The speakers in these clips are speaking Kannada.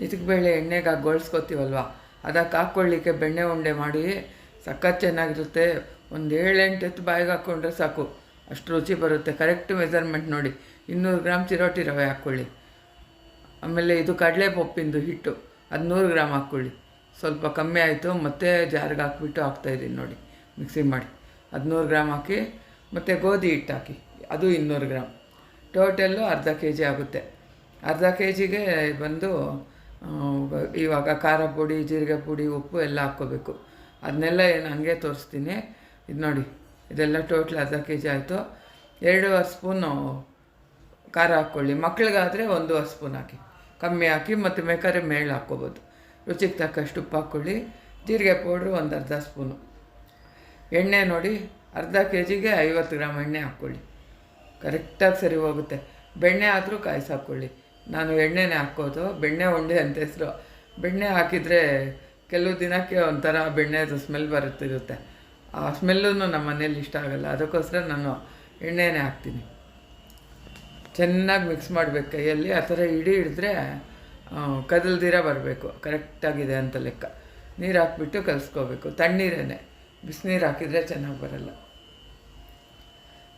ಇದಕ್ಕೆ ಬೇಳೆ ಎಣ್ಣೆಗೆ ಗೊಳ್ಸ್ಕೊತೀವಲ್ವ? ಅದಕ್ಕೆ ಹಾಕ್ಕೊಳ್ಳಿಕ್ಕೆ ಬೆಣ್ಣೆ ಉಂಡೆ ಮಾಡಿ ಸಖತ್ ಚೆನ್ನಾಗಿರುತ್ತೆ. ಒಂದು ಏಳೆಂಟು ಎತ್ತು ಬಾಯಿಗೆ ಹಾಕ್ಕೊಂಡ್ರೆ ಸಾಕು. ಅಷ್ಟು ರುಚಿ ಬರುತ್ತೆ. ಕರೆಕ್ಟ್ ಮೆಜರ್ಮೆಂಟ್ ನೋಡಿ. ಇನ್ನೂರು ಗ್ರಾಮ್ ಚಿರೋಟಿ ರವೆ ಹಾಕ್ಕೊಳ್ಳಿ. ಆಮೇಲೆ ಇದು ಕಡಲೆ ಪಪ್ಪಿಂದು ಹಿಟ್ಟು. ಅದು ನೂರು ಗ್ರಾಮ್ ಹಾಕ್ಕೊಳ್ಳಿ. ಸ್ವಲ್ಪ ಕಮ್ಮಿ ಆಯಿತು. ಮತ್ತೆ ಜಾರಿಗೆ ಹಾಕ್ಬಿಟ್ಟು ಹಾಕ್ತಾಯಿದ್ದೀನಿ ನೋಡಿ. ಮಿಕ್ಸಿ ಮಾಡಿ. ಅದು ನೂರು ಗ್ರಾಮ್ ಹಾಕಿ, ಮತ್ತು ಗೋಧಿ ಹಿಟ್ಟು ಹಾಕಿ. ಅದು ಇನ್ನೂರು ಗ್ರಾಮ್. ಟೋಟಲ್ಲು ಅರ್ಧ ಕೆ ಜಿ ಆಗುತ್ತೆ. ಅರ್ಧ ಕೆ ಜಿಗೆ ಬಂದು ಇವಾಗ ಖಾರ ಪುಡಿ, ಜೀರಿಗೆ ಪುಡಿ, ಉಪ್ಪು ಎಲ್ಲ ಹಾಕ್ಕೋಬೇಕು. ಅದನ್ನೆಲ್ಲ ಏನು ಹಂಗೆ ತೋರಿಸ್ತೀನಿ. ಇದು ನೋಡಿ, ಇದೆಲ್ಲ ಟೋಟ್ಲ್ ಅರ್ಧ ಕೆ ಜಿ ಆಯಿತು. ಎರಡೂವರೆ ಸ್ಪೂನು ಖಾರ ಹಾಕ್ಕೊಳ್ಳಿ. ಮಕ್ಳಿಗಾದರೆ ಒಂದೂವರೆ ಸ್ಪೂನ್ ಹಾಕಿ. ಕಮ್ಮಿ ಹಾಕಿ ಮತ್ತು ಬೇಕಾದ್ರೆ ಮೇಳು ಹಾಕ್ಕೋಬೋದು. ರುಚಿಗೆ ತಕ್ಕಷ್ಟು ಉಪ್ಪು ಹಾಕ್ಕೊಳ್ಳಿ. ಜೀರಿಗೆ ಪೌಡ್ರು ಒಂದು ಅರ್ಧ ಸ್ಪೂನು. ಎಣ್ಣೆ ನೋಡಿ, ಅರ್ಧ ಕೆ ಜಿಗೆ ಐವತ್ತು ಗ್ರಾಮ್ ಎಣ್ಣೆ ಹಾಕ್ಕೊಳ್ಳಿ. ಕರೆಕ್ಟಾಗಿ ಸರಿ ಹೋಗುತ್ತೆ. ಬೆಣ್ಣೆ ಆದರೂ ಕಾಯಿಸಿ ಹಾಕ್ಕೊಳ್ಳಿ. ನಾನು ಎಣ್ಣೆನೇ ಹಾಕೋದು ಬೆಣ್ಣೆ ಉಂಡೆ ಅಂತ ಹೆಸರು. ಬೆಣ್ಣೆ ಹಾಕಿದರೆ ಕೆಲವು ದಿನಕ್ಕೆ ಒಂಥರ ಬೆಣ್ಣೆದು ಸ್ಮೆಲ್ ಬರುತ್ತಿರುತ್ತೆ. ಆ ಸ್ಮೆಲ್ಲೂ ನಮ್ಮ ಮನೇಲಿ ಇಷ್ಟ ಆಗಲ್ಲ. ಅದಕ್ಕೋಸ್ಕರ ನಾನು ಎಣ್ಣೆನೇ ಹಾಕ್ತೀನಿ. ಚೆನ್ನಾಗಿ ಮಿಕ್ಸ್ ಮಾಡಬೇಕು ಕೈಯಲ್ಲಿ. ಆ ಥರ ಇಡೀ ಹಿಡಿದ್ರೆ ಕದಲ್ದಿರ ಬರಬೇಕು. ಕರೆಕ್ಟಾಗಿದೆ ಅಂತ ಲೆಕ್ಕ. ನೀರು ಹಾಕ್ಬಿಟ್ಟು ಕಲಿಸ್ಕೋಬೇಕು. ತಣ್ಣೀರೇ ಬಿಸಿನೀರು ಹಾಕಿದರೆ ಚೆನ್ನಾಗಿ ಬರಲ್ಲ.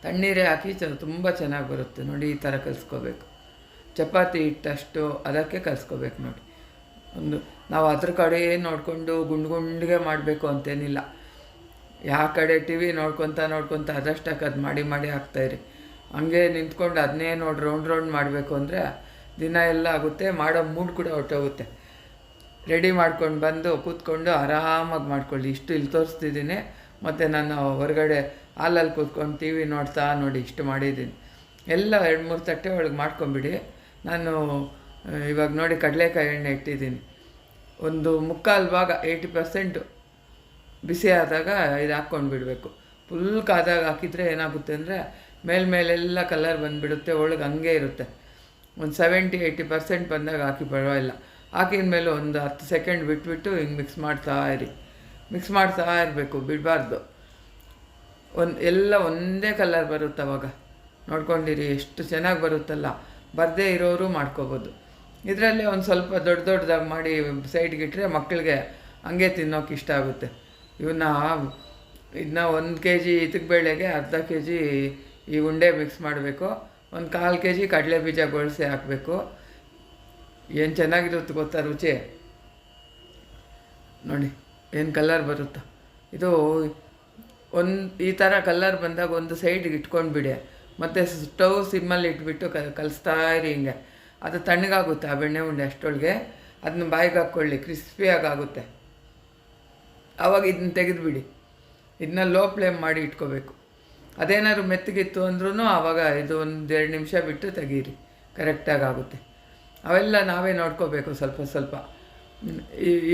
ತಣ್ಣೀರೇ ಹಾಕಿ ಚ, ತುಂಬ ಚೆನ್ನಾಗಿ ಬರುತ್ತೆ. ನೋಡಿ ಈ ಥರ ಕಲಿಸ್ಕೋಬೇಕು. ಚಪಾತಿ ಹಿಟ್ಟಷ್ಟು ಅದಕ್ಕೆ ಕಲಿಸ್ಕೋಬೇಕು ನೋಡಿ. ಒಂದು ನಾವು ಅದ್ರ ಕಡೆ ನೋಡಿಕೊಂಡು ಗುಂಡು ಗುಂಡಿಗೆ ಮಾಡಬೇಕು ಅಂತೇನಿಲ್ಲ. ಯಾವ ಕಡೆ ಟಿ ವಿ ನೋಡ್ಕೊತ ನೋಡ್ಕೊತ ಅದಷ್ಟಕ್ಕೆ ಅದು ಮಾಡಿ ಮಾಡಿ ಹಾಕ್ತಾಯಿರಿ ಹಂಗೆ ನಿಂತ್ಕೊಂಡು ಅದನ್ನೇ ನೋಡಿ ರೌಂಡ್ ರೌಂಡ್ ಮಾಡಬೇಕು ಅಂದರೆ ದಿನ ಎಲ್ಲ ಆಗುತ್ತೆ, ಮಾಡೋ ಮೂಡ್ ಕೂಡ ಹೊಟ್ಟೋಗುತ್ತೆ ರೆಡಿ ಮಾಡ್ಕೊಂಡು ಬಂದು ಕೂತ್ಕೊಂಡು ಆರಾಮಾಗಿ ಮಾಡ್ಕೊಳ್ಳಿ. ಇಷ್ಟು ಇಲ್ಲಿ ತೋರಿಸ್ತಿದ್ದೀನಿ. ಮತ್ತು ನಾನು ಹೊರಗಡೆ ಹಾಲಲ್ಲಿ ಕೂತ್ಕೊಂಡು ಟಿ ವಿ ನೋಡ್ತಾ ನೋಡಿ ಇಷ್ಟು ಮಾಡಿದ್ದೀನಿ. ಎಲ್ಲ ಎರಡು ಮೂರು ತಟ್ಟೆ ಒಳಗೆ ಮಾಡ್ಕೊಂಬಿಡಿ. ನಾನು ಇವಾಗ ನೋಡಿ ಕಡಲೆಕಾಯಿ ಎಣ್ಣೆ ಇಟ್ಟಿದ್ದೀನಿ. ಒಂದು ಮುಕ್ಕಾಲು ಭಾಗ ಏಯ್ಟಿ ಪರ್ಸೆಂಟು ಬಿಸಿ ಆದಾಗ ಇದು ಹಾಕ್ಕೊಂಡು ಬಿಡಬೇಕು. ಫುಲ್ ಕಾದಾಗ ಹಾಕಿದರೆ ಏನಾಗುತ್ತೆ ಅಂದರೆ ಮೇಲ್ಮೇಲೆಲ್ಲ ಕಲರ್ ಬಂದುಬಿಡುತ್ತೆ, ಒಳಗೆ ಹಂಗೆ ಇರುತ್ತೆ. ಒಂದು ಸೆವೆಂಟಿ ಏಯ್ಟಿ ಪರ್ಸೆಂಟ್ ಬಂದಾಗ ಹಾಕಿ ಪರವಾಗಿಲ್ಲ. ಹಾಕಿದ ಮೇಲೆ ಒಂದು ಹತ್ತು ಸೆಕೆಂಡ್ ಬಿಟ್ಬಿಟ್ಟು ಹಿಂಗೆ ಮಿಕ್ಸ್ ಮಾಡ್ತಾ ಇರಿ. ಮಿಕ್ಸ್ ಮಾಡ್ತಾ ಇರಬೇಕು, ಬಿಡಬಾರ್ದು. ಒಂದು ಎಲ್ಲ ಒಂದೇ ಕಲರ್ ಬರುತ್ತೆ ಅವಾಗ. ನೋಡ್ಕೊಂಡಿರಿ, ಎಷ್ಟು ಚೆನ್ನಾಗಿ ಬರುತ್ತಲ್ಲ. ಬರದೇ ಇರೋರು ಮಾಡ್ಕೋಬೋದು. ಇದರಲ್ಲಿ ಒಂದು ಸ್ವಲ್ಪ ದೊಡ್ಡ ದೊಡ್ಡದಾಗಿ ಮಾಡಿ ಸೈಡ್ಗಿಟ್ಟರೆ ಮಕ್ಕಳಿಗೆ ಹಂಗೆ ತಿನ್ನೋಕೆ ಇಷ್ಟ ಆಗುತ್ತೆ. ಇವನ್ನ ಇದನ್ನ ಒಂದು ಕೆ ಜಿ ಬೇಳೆಗೆ ಅರ್ಧ ಕೆ ಜಿ ಈ ಉಂಡೆ ಮಿಕ್ಸ್ ಮಾಡಬೇಕು. ಒಂದು ಕಾಲು ಕೆ ಜಿ ಕಡಲೆ ಬೀಜ ಗೊಳಿಸಿ ಹಾಕಬೇಕು. ಏನು ಚೆನ್ನಾಗಿರುತ್ತೆ ಗೊತ್ತಾ ರುಚಿ? ನೋಡಿ, ಏನು ಕಲರ್ ಬರುತ್ತಾ? ಇದು ಒಂದು ಈ ಥರ ಕಲರ್ ಬಂದಾಗ ಒಂದು ಸೈಡಿಗೆ ಇಟ್ಕೊಂಡು ಬಿಡಿ. ಮತ್ತು ಸ್ಟವ್ ಸಿಮ್ಮಲ್ಲಿ ಇಟ್ಬಿಟ್ಟು ಕಲಿಸ್ತಾ ಇರಿ ಹಿಂಗೆ. ಅದು ತಣ್ಣಗಾಗುತ್ತೆ ಆ ಬೆಣ್ಣೆ ಉಂಡೆ ಅಷ್ಟೊಳಗೆ. ಅದನ್ನ ಬಾಯಿಗೆ ಹಾಕ್ಕೊಳ್ಳಿ ಕ್ರಿಸ್ಪಿಯಾಗಿ ಆಗುತ್ತೆ ಆವಾಗ ಇದನ್ನ ತೆಗೆದುಬಿಡಿ. ಇದನ್ನ ಲೋ ಫ್ಲೇಮ್ ಮಾಡಿ ಇಟ್ಕೋಬೇಕು. ಅದೇನಾದ್ರು ಮೆತ್ತಗಿತ್ತು ಅಂದ್ರೂ ಆವಾಗ ಇದು ಒಂದು ಎರಡು ನಿಮಿಷ ಬಿಟ್ಟು ತೆಗೀರಿ. ಕರೆಕ್ಟಾಗಿ ಆಗುತ್ತೆ ಅವೆಲ್ಲ ನಾವೇ ನೋಡ್ಕೋಬೇಕು ಸ್ವಲ್ಪ ಸ್ವಲ್ಪ.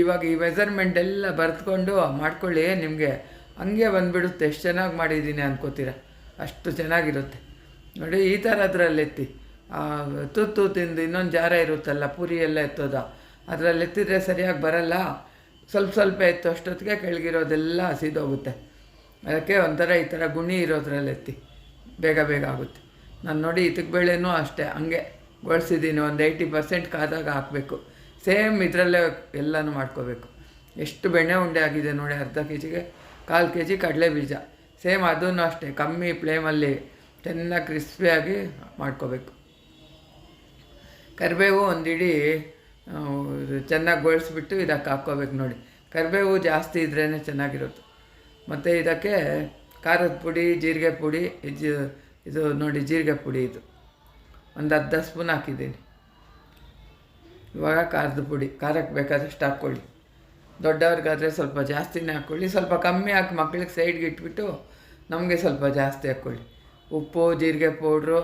ಇವಾಗ ಈ ಮೆಜರ್ಮೆಂಟ್ ಎಲ್ಲ ಬರೆದುಕೊಂಡು ಮಾಡ್ಕೊಳ್ಳಿ, ನಿಮಗೆ ಹಂಗೆ ಬಂದುಬಿಡುತ್ತೆ. ಎಷ್ಟು ಚೆನ್ನಾಗಿ ಮಾಡಿದ್ದೀನಿ ಅನ್ಕೋತೀರ. ಅಷ್ಟು ಚೆನ್ನಾಗಿರುತ್ತೆ. ನೋಡಿ, ಈ ಥರ ಅದರಲ್ಲಿ ಎತ್ತಿ ತುತ್ತು ತಿಂದು ಇನ್ನೊಂದು ಜಾರ ಇರುತ್ತಲ್ಲ, ಪುರಿ ಎಲ್ಲ ಎತ್ತೋದ, ಅದರಲ್ಲಿ ಎತ್ತಿದ್ರೆ ಸರಿಯಾಗಿ ಬರಲ್ಲ. ಸ್ವಲ್ಪ ಸ್ವಲ್ಪ ಎತ್ತು, ಅಷ್ಟೊತ್ತಿಗೆ ಕೆಳಗಿರೋದೆಲ್ಲ ಹಸಿದೋಗುತ್ತೆ. ಅದಕ್ಕೆ ಒಂಥರ ಈ ಥರ ಗುಣಿ ಇರೋದ್ರಲ್ಲಿ ಎತ್ತಿ. ಬೇಗ ಬೇಗ ಆಗುತ್ತೆ. ನಾನು ನೋಡಿ ಇದಕ್ಕೆ ಬೇಳೆನೂ ಅಷ್ಟೇ, ಹಂಗೆ ಗೊಳಿಸಿದ್ದೀನಿ, ಒಂದು ಏಯ್ಟಿ ಪರ್ಸೆಂಟ್ ಕಾದಾಗ ಹಾಕಬೇಕು. ಸೇಮ್ ಇದರಲ್ಲೇ ಎಲ್ಲನೂ ಮಾಡ್ಕೋಬೇಕು. ಎಷ್ಟು ಬೆಣ್ಣೆ ಉಂಡೆ ಆಗಿದೆ ನೋಡಿ, ಅರ್ಧ ಕೆ ಜಿಗೆ ಕಾಲು ಕೆ ಜಿ ಕಡಲೆ ಬೀಜ. ಸೇಮ್ ಅದೂ ಅಷ್ಟೇ, ಕಮ್ಮಿ ಫ್ಲೇಮಲ್ಲಿ ಚೆನ್ನಾಗಿ ಕ್ರಿಸ್ಪಿಯಾಗಿ ಮಾಡ್ಕೋಬೇಕು. ಕರಿಬೇವು ಒಂದಿಡಿ ಚೆನ್ನಾಗಿ ಗೋಳಿಸ್ಬಿಟ್ಟು ಇದಕ್ಕೆ ಹಾಕ್ಕೋಬೇಕು ನೋಡಿ. ಕರಿಬೇವು ಜಾಸ್ತಿ ಇದ್ರೇ ಚೆನ್ನಾಗಿರುತ್ತೆ. ಮತ್ತು ಇದಕ್ಕೆ ಖಾರದ ಪುಡಿ, ಜೀರಿಗೆ ಪುಡಿ ಇದು ನೋಡಿ ಜೀರಿಗೆ ಪುಡಿ ಇದು. ಒಂದು ಅರ್ಧ ಸ್ಪೂನ್ ಹಾಕಿದ್ದೀನಿ. ಇವಾಗ ಖಾರದ ಪುಡಿ, ಖಾರಕ್ಕೆ ಬೇಕಾದಷ್ಟು ಹಾಕ್ಕೊಳ್ಳಿ. ದೊಡ್ಡವ್ರಿಗಾದರೆ ಸ್ವಲ್ಪ ಜಾಸ್ತಿನೇ ಹಾಕ್ಕೊಳ್ಳಿ. ಸ್ವಲ್ಪ ಕಮ್ಮಿ ಹಾಕಿ ಮಕ್ಳಿಗೆ ಸೈಡ್ಗೆ ಇಟ್ಬಿಟ್ಟು ನಮಗೆ ಸ್ವಲ್ಪ ಜಾಸ್ತಿ ಹಾಕ್ಕೊಳ್ಳಿ. ಉಪ್ಪು, ಜೀರಿಗೆ ಪೌಡ್ರು,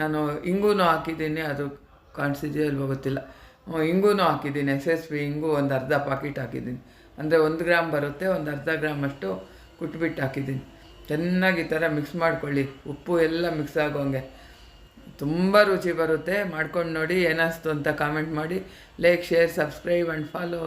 ನಾನು ಇಂಗೂ ಹಾಕಿದ್ದೀನಿ, ಅದು ಕಾಣಿಸಿದೆಯೋ ಇಲ್ವೋ ಗೊತ್ತಿಲ್ಲ. ಇಂಗೂ ಹಾಕಿದ್ದೀನಿ, ಎಸ್ ಎಸ್ ಪಿ ಇಂಗು ಒಂದು ಅರ್ಧ ಪಾಕಿಟ್ ಹಾಕಿದ್ದೀನಿ. ಅಂದರೆ ಒಂದು ಗ್ರಾಮ್ ಬರುತ್ತೆ, ಒಂದು ಅರ್ಧ ಗ್ರಾಮ್ ಅಷ್ಟು ಕುಟ್ಬಿಟ್ಟು ಹಾಕಿದ್ದೀನಿ. ಚೆನ್ನಾಗಿ ಈ ಥರ ಮಿಕ್ಸ್ ಮಾಡ್ಕೊಳ್ಳಿ, ಉಪ್ಪು ಎಲ್ಲ ಮಿಕ್ಸ್ ಆಗೋಂಗೆ. ತುಂಬ ರುಚಿ ಬರುತ್ತೆ, ಮಾಡ್ಕೊಂಡು ನೋಡಿ ಏನಿಸ್ತು ಅಂತ ಕಾಮೆಂಟ್ ಮಾಡಿ like share subscribe and follow